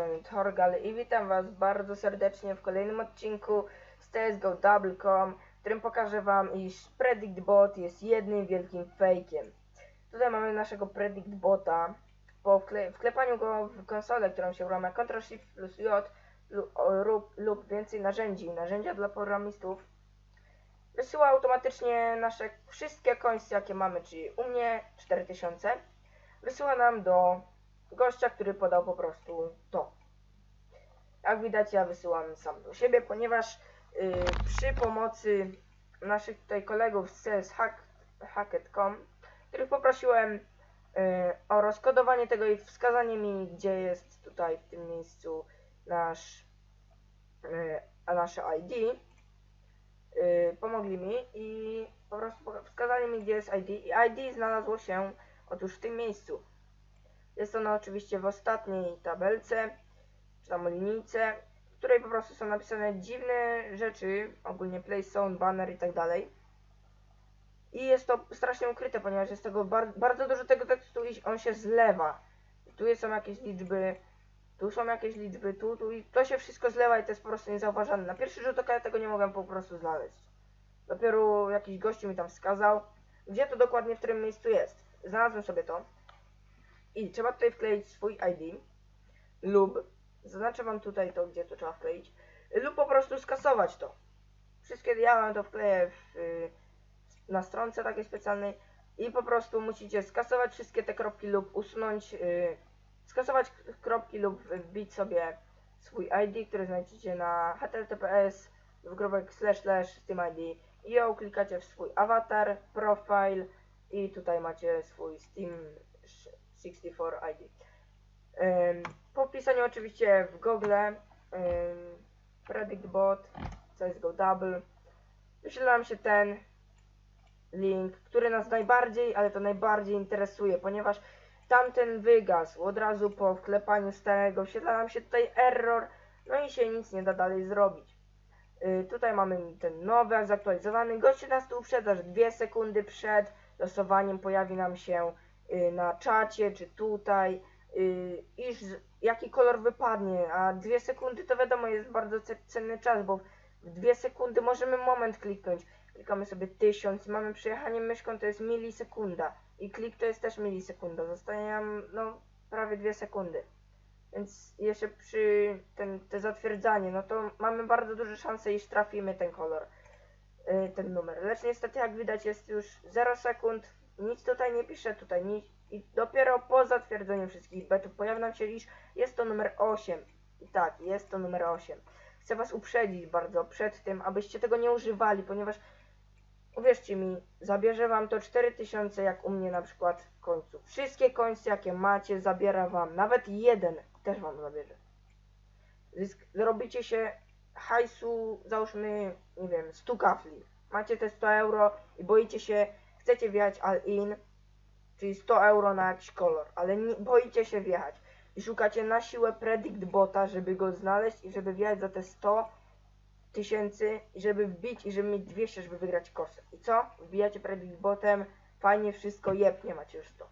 strony Torgal i witam Was bardzo serdecznie w kolejnym odcinku z CSGO Double.com, w którym pokażę Wam, iż Predict Bot jest jednym wielkim fejkiem. Tutaj mamy naszego Predict Bota. Po wkle wklepaniu go w konsolę, którą się uruchamia Ctrl Shift plus J lub, lub, lub więcej narzędzi, narzędzia dla programistów, wysyła automatycznie nasze wszystkie końce, jakie mamy, czyli u mnie 4000, wysyła nam do gościa, który podał po prostu to. Jak widać, ja wysyłam sam do siebie, ponieważ yy, przy pomocy naszych tutaj kolegów z CS Hack, Hackett.com, których poprosiłem yy, o rozkodowanie tego i wskazanie mi, gdzie jest tutaj w tym miejscu nasz, a nasze ID, pomogli mi i po prostu wskazali mi, gdzie jest ID i ID znalazło się otóż w tym miejscu. Jest ono oczywiście w ostatniej tabelce, czy tam linijce, w której po prostu są napisane dziwne rzeczy, ogólnie play sound, banner i tak dalej. I jest to strasznie ukryte, ponieważ jest tego bar bardzo dużo tego tekstu i on się zlewa. Tu są jakieś liczby, tu są jakieś liczby, tu, tu i to się wszystko zlewa i to jest po prostu niezauważalne. Na pierwszy rzut oka ja tego nie mogłem po prostu znaleźć. Dopiero jakiś gościu mi tam wskazał, gdzie to dokładnie w którym miejscu jest. Znalazłem sobie to. I trzeba tutaj wkleić swój ID lub, zaznaczę wam tutaj to, gdzie to trzeba wkleić, lub po prostu skasować to. Wszystkie, ja to wkleję w, y, na stronce takiej specjalnej i po prostu musicie skasować wszystkie te kropki lub usunąć, y, skasować kropki lub wbić sobie swój ID, który znajdziecie na https dwukropek slash slash z tym ID i ją klikacie w swój awatar, profile i tutaj macie swój Steam 64 ID. Po wpisaniu oczywiście w Google ym, Predict Bot, CSGO Double, wyświetla nam się ten link, który nas najbardziej, ale to najbardziej interesuje, ponieważ tamten wygasł od razu po wklepaniu starego, wyświetla nam się tutaj error, no i się nic nie da dalej zrobić. Y, tutaj mamy ten nowy, zaktualizowany. Gościu nas tu uprzedza, że dwie sekundy przed losowaniem pojawi nam się y, na czacie, czy tutaj, iż z- jaki kolor wypadnie, a dwie sekundy to wiadomo jest bardzo ce- cenny czas, bo w dwie sekundy możemy moment kliknąć. Klikamy sobie tysiąc, mamy przejechanie myszką, to jest milisekunda i klik to jest też milisekunda, zostaje nam no prawie dwie sekundy. Więc jeszcze przy ten, te zatwierdzanie, no to mamy bardzo duże szanse, iż trafimy ten kolor, y, ten numer. Lecz niestety, jak widać, jest już 0 sekund, nic tutaj nie pisze, tutaj nic. I dopiero po zatwierdzeniu wszystkich betów pojawia nam się, iż jest to numer 8. I tak, jest to numer 8. Chcę Was uprzedzić bardzo przed tym, abyście tego nie używali, ponieważ uwierzcie mi, zabierze Wam to 4000, jak u mnie na przykład w końcu. Wszystkie końce, jakie macie, zabiera Wam. Nawet jeden też Wam zabierze. Zysk, zrobicie się hajsu, załóżmy, nie wiem, 100 kafli. Macie te 100 euro i boicie się, chcecie wjechać all-in, czyli 100 euro na jakiś kolor, ale nie, boicie się wjechać. I szukacie na siłę predict bota, żeby go znaleźć i żeby wjechać za te 100 tysięcy i żeby wbić i żeby mieć 200, żeby wygrać kosę. I co? Wbijacie predict botem, fajnie wszystko, jeb, nie macie już 100.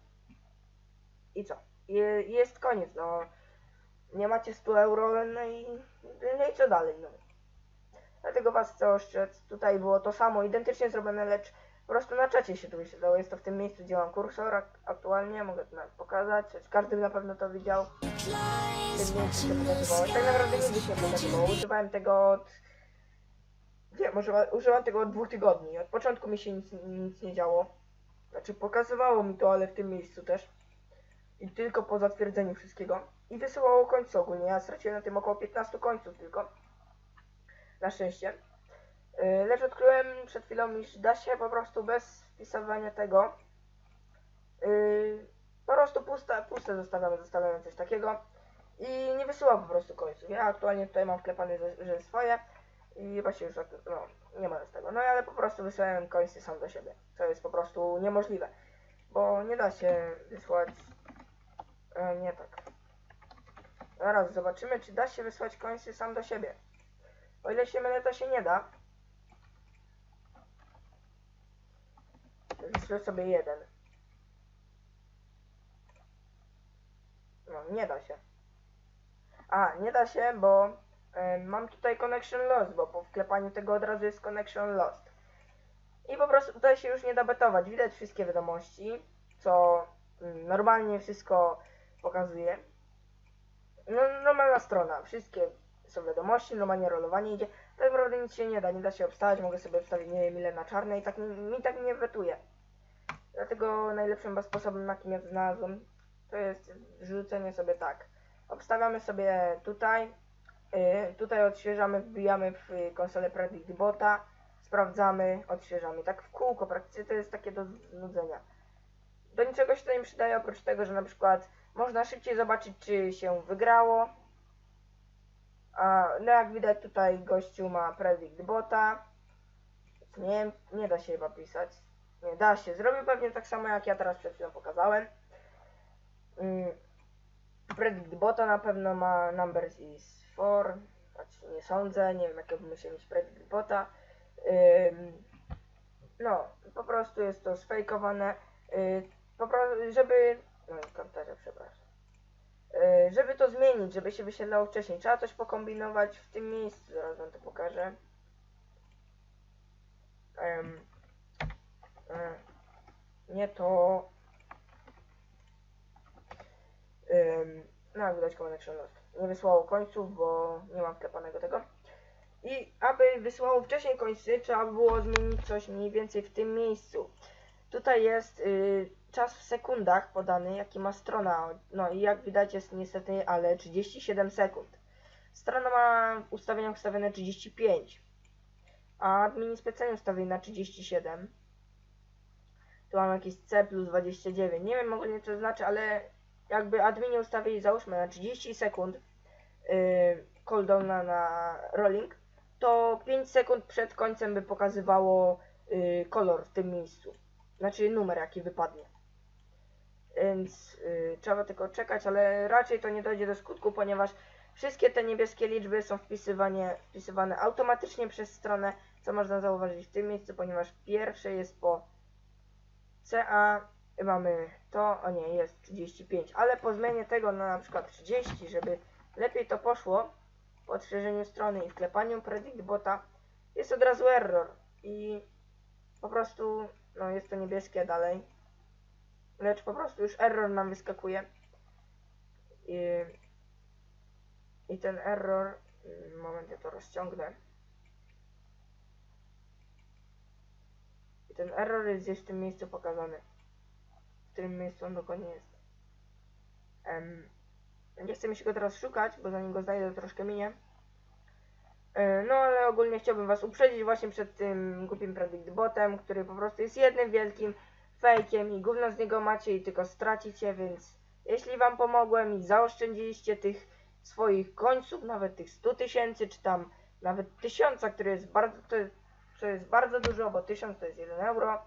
I co? Je, jest koniec, no. Nie macie 100 euro, no i, no i co dalej, no. Dlatego was chcę ostrzec. Tutaj było to samo, identycznie zrobione, lecz po prostu na czacie się tu wyświetlało. Jest to w tym miejscu, gdzie mam kursor ak- aktualnie, mogę to nawet pokazać, choć każdy na pewno to widział. W tym miejscu się pokazywało. Tak naprawdę nigdy się nie pokazywało. Używałem tego od... Nie, może używam tego od dwóch tygodni. Od początku mi się nic, nic nie działo. Znaczy pokazywało mi to, ale w tym miejscu też. I tylko po zatwierdzeniu wszystkiego. I wysyłało końce ogólnie. Ja straciłem na tym około 15 końców tylko. Na szczęście. Yy, Lecz odkryłem przed chwilą, iż da się po prostu bez wpisywania tego. Yy, po prostu puste, puste zostawiamy, zostawiamy coś takiego. I nie wysyła po prostu końców. Ja aktualnie tutaj mam wklepane, że, swoje. I właśnie już od- no, nie ma z tego. No ale po prostu wysyłałem końce sam do siebie. Co jest po prostu niemożliwe. Bo nie da się wysłać. E, nie tak. Zaraz zobaczymy, czy da się wysłać końce sam do siebie. O ile się mylę, to się nie da. Wyślę sobie jeden. No, nie da się. A, nie da się, bo e, mam tutaj connection lost, bo po wklepaniu tego od razu jest connection lost. I po prostu tutaj się już nie da betować. Widać wszystkie wiadomości, co mm, normalnie wszystko pokazuje. No, normalna strona. Wszystkie są wiadomości, normalnie rolowanie idzie. Tak naprawdę nic się nie da, nie da się obstawiać. Mogę sobie obstawić nie wiem ile na czarne i tak mi, mi tak nie wetuje. Dlatego najlepszym chyba sposobem, jakim ja znalazłem, to jest wrzucenie sobie tak. Obstawiamy sobie tutaj, y, tutaj odświeżamy, wbijamy w y, konsolę Predict Bota, sprawdzamy, odświeżamy. Tak w kółko, praktycznie to jest takie do znudzenia. Do niczego się to nie przydaje, oprócz tego, że na przykład można szybciej zobaczyć, czy się wygrało. A, no jak widać tutaj gościu ma Predict Bota. Nie nie da się chyba pisać. Nie da się. Zrobił pewnie tak samo jak ja teraz przed chwilą pokazałem. Mm. Predict Bota na pewno ma numbers is 4. Znaczy nie sądzę, nie wiem jakie musi mieć Predict Bota. No, po prostu jest to sfejkowane. Yy, po prostu, żeby. No, komputerze, przepraszam. Yy, żeby to zmienić, żeby się wyświetlało wcześniej, trzeba coś pokombinować w tym miejscu. Zaraz wam to pokażę. Y, nie to. Ym, no, widać connection lost. Nie wysłało końców, bo nie mam wklepanego tego. I aby wysłało wcześniej końcy, trzeba było zmienić coś mniej więcej w tym miejscu. Tutaj jest y, czas w sekundach podany, jaki ma strona. No i jak widać jest niestety, ale 37 sekund. Strona ma w ustawieniach ustawione 35, a admin specjalnie ustawił na 37. Tu mam jakieś C plus 29. Nie wiem ogólnie co to znaczy, ale jakby adminie ustawili załóżmy na 30 sekund yy, cooldowna na rolling, to 5 sekund przed końcem by pokazywało yy, kolor w tym miejscu. Znaczy numer jaki wypadnie. Więc yy, trzeba tylko czekać, ale raczej to nie dojdzie do skutku, ponieważ wszystkie te niebieskie liczby są wpisywane, wpisywane automatycznie przez stronę, co można zauważyć w tym miejscu, ponieważ pierwsze jest po CA mamy to, o nie, jest 35, ale po zmianie tego na na przykład 30, żeby lepiej to poszło, po odświeżeniu strony i wklepaniu predict bota, jest od razu error i po prostu, no jest to niebieskie dalej, lecz po prostu już error nam wyskakuje i, i ten error, mm, moment ja to rozciągnę, i ten error jest gdzieś w tym miejscu pokazany w którym miejscu on dokładnie jest. Em, nie chcę mi się go teraz szukać, bo zanim go znajdę to troszkę minie. E, No ale ogólnie chciałbym was uprzedzić właśnie przed tym głupim predict botem, który po prostu jest jednym wielkim fejkiem i gówno z niego macie i tylko stracicie, więc jeśli wam pomogłem i zaoszczędziliście tych swoich końców, nawet tych 100 tysięcy, czy tam nawet tysiąca, który jest bardzo, to jest bardzo dużo, bo tysiąc to jest 1 euro,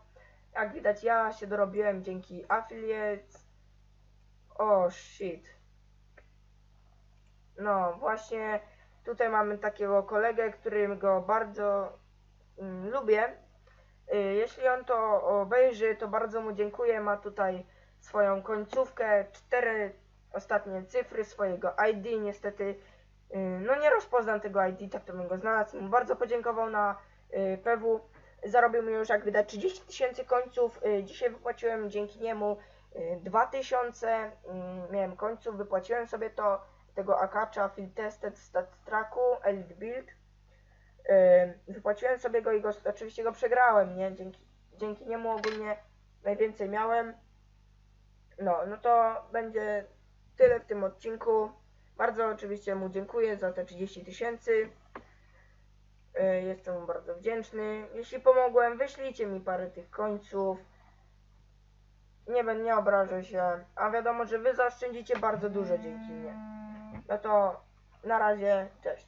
jak widać, ja się dorobiłem dzięki affiliate. O, shit. No, właśnie tutaj mamy takiego kolegę, którego bardzo mm, lubię. Y, jeśli on to obejrzy, to bardzo mu dziękuję. Ma tutaj swoją końcówkę, cztery ostatnie cyfry swojego ID. Niestety, y, no nie rozpoznam tego ID, tak to bym go znalazł. Mu bardzo podziękował na PW zarobił mi już jak widać 30 tysięcy końców. Y, Dzisiaj wypłaciłem dzięki niemu y, 2000. mm, Miałem końców, wypłaciłem sobie to tego Akacza Field Tested Stat Tracku Elite Build. Y, Wypłaciłem sobie go i go, oczywiście go przegrałem, nie? Dzięki, dzięki niemu ogólnie najwięcej miałem. No, no to będzie tyle w tym odcinku. Bardzo oczywiście mu dziękuję za te 30 tysięcy. Y, Jestem mu bardzo wdzięczny. Jeśli pomogłem, wyślijcie mi parę tych końców. Nie będę, nie obrażę się. A wiadomo, że wy zaoszczędzicie bardzo dużo dzięki mnie. No to na razie, cześć.